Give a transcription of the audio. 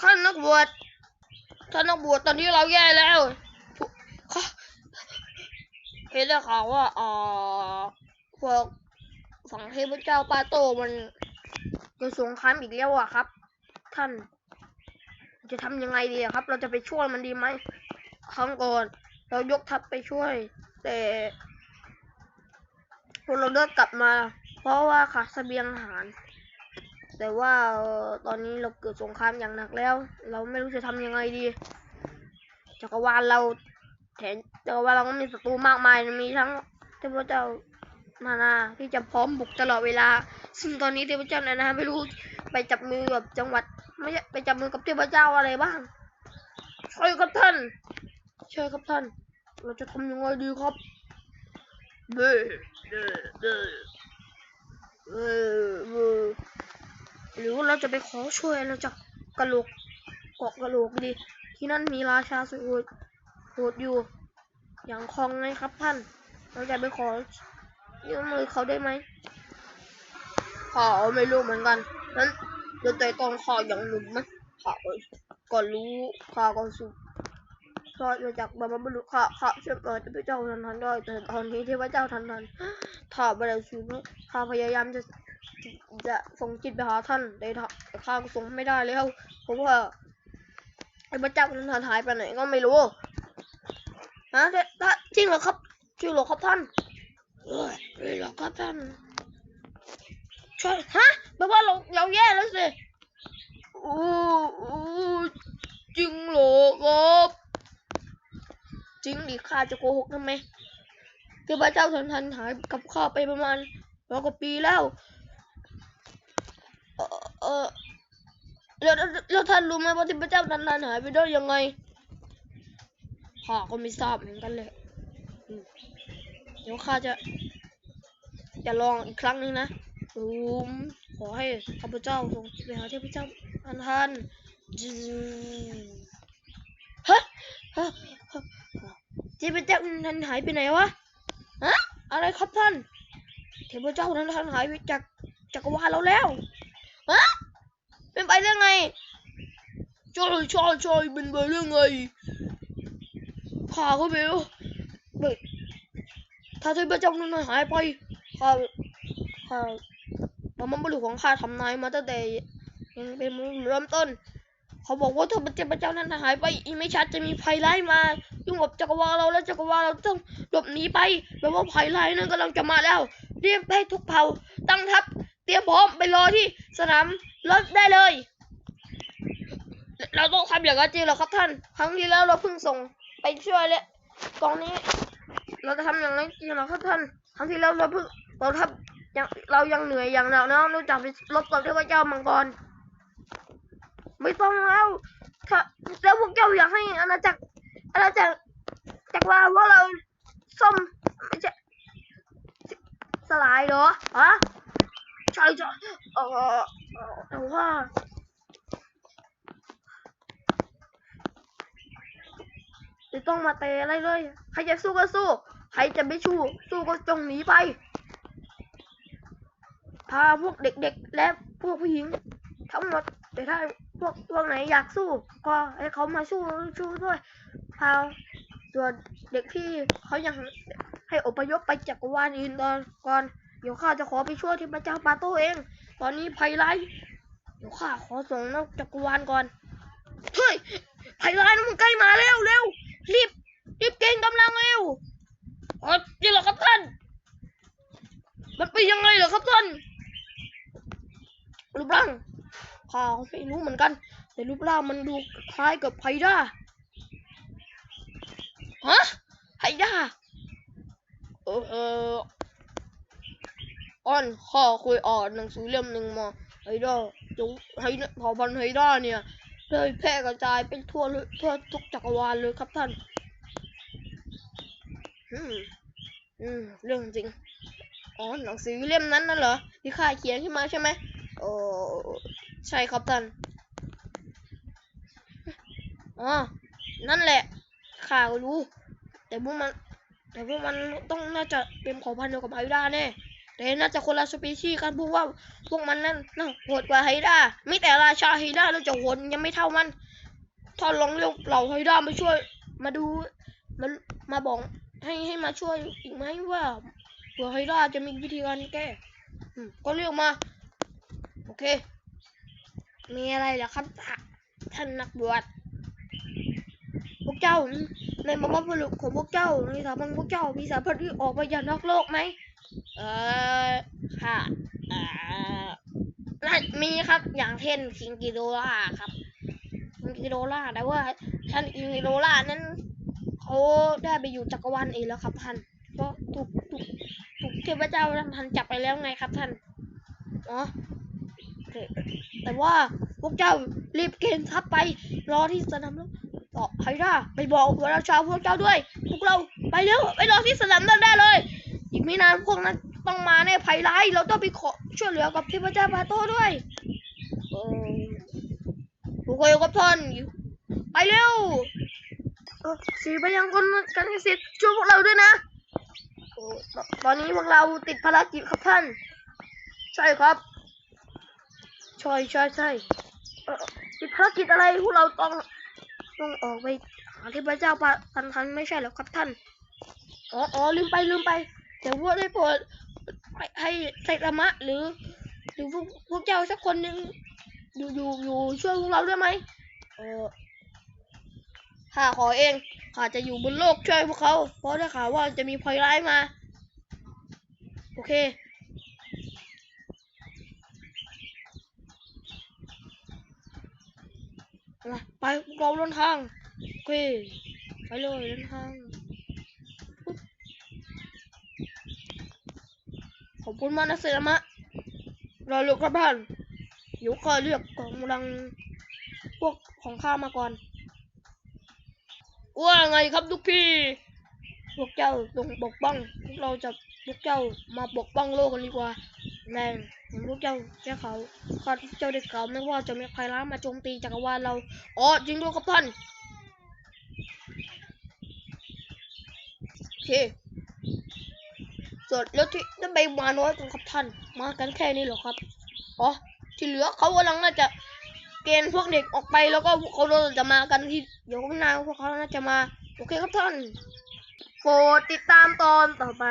ท่านนักบวชท่านนักบวชตอนนี้เราแย่แล้ว เห็นได้ข่าวว่าอ่าพวกฝั่งเทพเจ้าปาโตมันเกิดสงครามอีกแล้วอะครับ ท่าน จะทำยังไงดีครับ เราจะไปช่วยมันดีไหมครั้งก่อนเรายกทัพไปช่วย แต่พวกเราเลิกกลับมา เพราะว่าขาดเสบียงอาหาร แต่ว่าตอนนี้เราเกิดสงครามอย่างหนักแล้ว เราไม่รู้จะทำยังไงดี จักรวาลเราแถมจักรวาลเราก็มีศัตรูมากมาย มีทั้งเทพเจ้านานาที่จะพร้อมบุกตลอดเวลา ซึ่งตอนนี้เทพเจ้านานาไม่รู้ไปจับมือกับจังหวัด ไม่ไปจับมือกับเทพเจ้าอะไรบ้าง ช่ครับท่าน ช่ครับท่าน เราจะทำยังไงดีครับเบ้เด้เด้อเออ หรือว่าเราจะไปขอช่วยเราจากกะโหลกเกาะกระโหลกดี ที่นั่นมีราชาสุดโหดอยู่ อย่างคองไงครับท่าน เราจะไปขอยืมมือเขาได้ไหมขอไม่รู้เหมือนกันนั้นเดี๋ยวแต่ตองข้าอย่างหนุ่มมั้ยขอก่อนรู้ข้าก็สุ ข้ามาจากบรรพบุรุษข้าข้าเชื่อเปิดเทพเจ้าทันทันได้แต่ตอนนี้เทพระเจ้าทันทันถ้าไม่ได้สูงข้าพยายามจะจะส่งจิตไปหาท่านแต่ข้าก็ส่งไม่ได้แล้วเพราะว่าไอ้พระเจ้านั้นหายไปไหนก็ไม่รู้ฮะแต่ถ้าจริงเหรอครับจริงเหรอครับท่านเออจริงเหรอครับท่านใช่ฮะแปลว่าเราเราแย่แล้วสิโอโอ้จริงเหรอครับ จริงดิข้าจะโกหกทำไมคือพระเจ้าทันทันหายกับข้าไปประมาณร้อยกว่าปีแล้ว เออแล้วแล้วท่านรู้ไหมว่าที่พระเจ้าทันทันหายไปได้ยังไงข้าก็ไม่ทราบเหมือนกันเลยเดี๋ยวข้าจะจะลองอีกครั้งหนึงนะอืมขอให้ข้าพเจ้าส่งไปหาเทพเจ้าทันทันจืดฮะฮะฮะ เทพเจ้าทันทันหายไปไหนวะฮะอะไรครับท่าน เทพเจ้าทันทันหายไปจากจักรวาลเราแล้วฮะเป็นไปได้ไงใช่ใช่ใช่เป็นไปได้ไงข้าก็ไม่รู้เฮ้ยถ้าเทพเจ้านั้นหายไปข้าข้าบรรพบุรุษของข้าทำนายมาตั้งแต่ยังเป็นเริ่มต้น เขาบอกว่าถ้าเทพเจ้านั้นหายไปอีกไม่ชัดจะมีภัยร้ายมา ยุ่งกับจักรวาลเราแล้วจักรวาลเราต้องหลบหนีไปแปลว่าภัยร้ายนั้นกำลังจะมาแล้วเรียกให้ทุกเผ่าตั้งทัพเตรียมพร้อมไปรอที่สนามรบได้เลย เราต้องทำอย่างนั้นจริงเหรอครับท่าน ครั้งที่แล้วเราเพิ่งส่งไปช่วยแล้วกองนี้ เราจะทำอย่างนั้นจริงเหรอครับท่าน ครั้งที่แล้วเราเพิ่งเราทำยังเรายังเหนื่อยอย่างหนักนะนอกจากไปรบกับเทพเจ้ามังกร ไม่ต้องแล้วถ้าแล้วพวกเจ้าอยากให้อาณาจักร อาณาจักรจักรวาว่าเราส้มไม่ใช่สลายเหรอฮะใช่ใช่เออเออแต่ว่าจะต้องมาเตะอะไรเลย ใครจะสู้ก็สู้ ใครจะไม่สู้ สู้ก็จงหนีไป พาพวกเด็กๆ และพวกผู้หญิง ทั้งหมดแต่ถ้าพวกพวกไหนอยากสู้ ก็ให้เขามาสู้สู้ด้วย พาส่วนเด็กที่เขายังให้อพยพไปจักวาลอื่นตอนก่อนเดี๋ยวข้าจะขอไปช่วยเทพเจ้าปาโต้เอง ตอนนี้ภัยร้ายเดี๋ยวข้าขอส่งนักจักรวาลก่อน เฮ้ยภัยร้ายนั้นมันใกล้มาแล้วเร็วรีบรีบเก่งกำลังเร็วอ๋อจริงเหรอครับท่าน มันเป็นยังไงเหรอครับท่าน รูปร่างข้าไม่รู้เหมือนกัน แต่รูปร่างมันดูคล้ายกับไพด้า ฮะไพด้าเอออออ้อนข้าเคยอ่านหนังสือเล่มหนึ่งมาไฮด้าจงไฮเผ่าพันธุ์ไฮด้าเนี่ยเลยแพร่กระจายเป็นทั่วทั่วทุกจักรวาลเลยครับท่านอืมอืมเรื่องจริงอ๋อหนังสือเล่มนั้นน่ะเหรอที่ข้าเขียนขึ้นมาใช่ไหมโอ้ใช่ครับท่านอ๋อนั่นแหละ ข้าก็รู้ แต่พวกมัน แต่พวกมันต้องน่าจะเป็นเผ่าพันธุ์เดียวกับไฮด้าแน่แต่น่าจะคนละสปีชีส์กันเพราะว่าพวกมันนั่นน่าโหดกว่าไฮด้าไม่แต่ราชาไฮด้าเราจะโหดยังไม่เท่ามันถ้าลองเรียกเหล่าไฮด้ามาช่วย มาดูมันมาบอกให้ให้มาช่วยอีกไหมว่าเผื่อไฮด้าจะมีวิธีการแก้ก็เรียกมา โอเค มีอะไรเหรอครับท่านนักบวช เจ้า ในบรรพบุรุษของพวกเจ้าในสถาบันพวกเจ้า มีสารพัดที่ออกไปจากนอกโลกไหมเออค่ะอ่าน่ามีครับอย่างเช่นคิงกิโดล่าครับคิงกิโดล่าแต่ว่าท่านคิงกิโดล่านั้นเขาได้ไปอยู่จักรวาลเองแล้วครับท่านเพราะถูกถูกถูกเทพเจ้าท่านจับไปแล้วไงครับท่านอ๋ออแต่ว่าพวกเจ้ารีบเกณฑ์ทัพไปรอที่สนามรบ ต่อได้ไปบอกหัวราชาพวกเจ้าด้วย พวกเราไปเร็วไปรอที่สนามนั้นได้เลย อีกไม่นานพวกนั้นต้องมาแน่ภัยร้ายเราต้องไปขอช่วยเหลือกับเทพเจ้าพาโต้ด้วยเออผู้คุยกับท่านไปเร็วสีไปยังคนกันสิช่วยพวกเราด้วยนะตอนนี้พวกเราติดภารกิจครับท่าน ใช่ครับใช่ใช่ใช่ติดภารกิจอะไรพวกเราต้อง ต้องออกไปหาเทพเจ้าปะทันทันไม่ใช่หรอครับท่าน อ๋ออ๋อลืมไปลืมไปเดี๋ยวพวกได้โปรดให้ให้ไซตามะหรือ หรือพวกพวกเจ้าสักคนหนึ่งอยู่อยู่อยู่ช่วยพวกเราได้ไหมเออข้าขอเองข้าจะอยู่บนโลกช่วยพวกเขา เพราะได้ข่าวว่าจะมีภัยร้ายมา โอเค ไปพวกเราเดินทางโอเคไปเลยเดินทางขอบคุณมากนะเซรามะรอลูกครับท่านเดี๋ยวข้าเรียกกองกำลังพวกของข้ามาก่อน ว่าไงครับทุกพี่ พวกเจ้าต้องปกป้องพวกเราจะพวกเจ้ามาปกป้องโลกกันดีกว่าแรง พวกเจ้าแค่เขาข้าเจ้าได้กล่าไม่ว่าจะมีใครร้ามาโจมตีจักรวาลเราอ๋อจริงด้วยครับท่านโอเคส่วนแล้วที่นั่นใบมาน้อยกันครับท่าน มากันแค่นี้เหรอครับอ๋อที่เหลือเขากำลังน่าจะเกณฑ์พวกเด็กออกไปแล้วก็เขาจะมากันที่เดี๋ยวข้างหน้าพวกเขาน่าจะมา โอเคครับท่านโปรดติดตามตอนต่อไป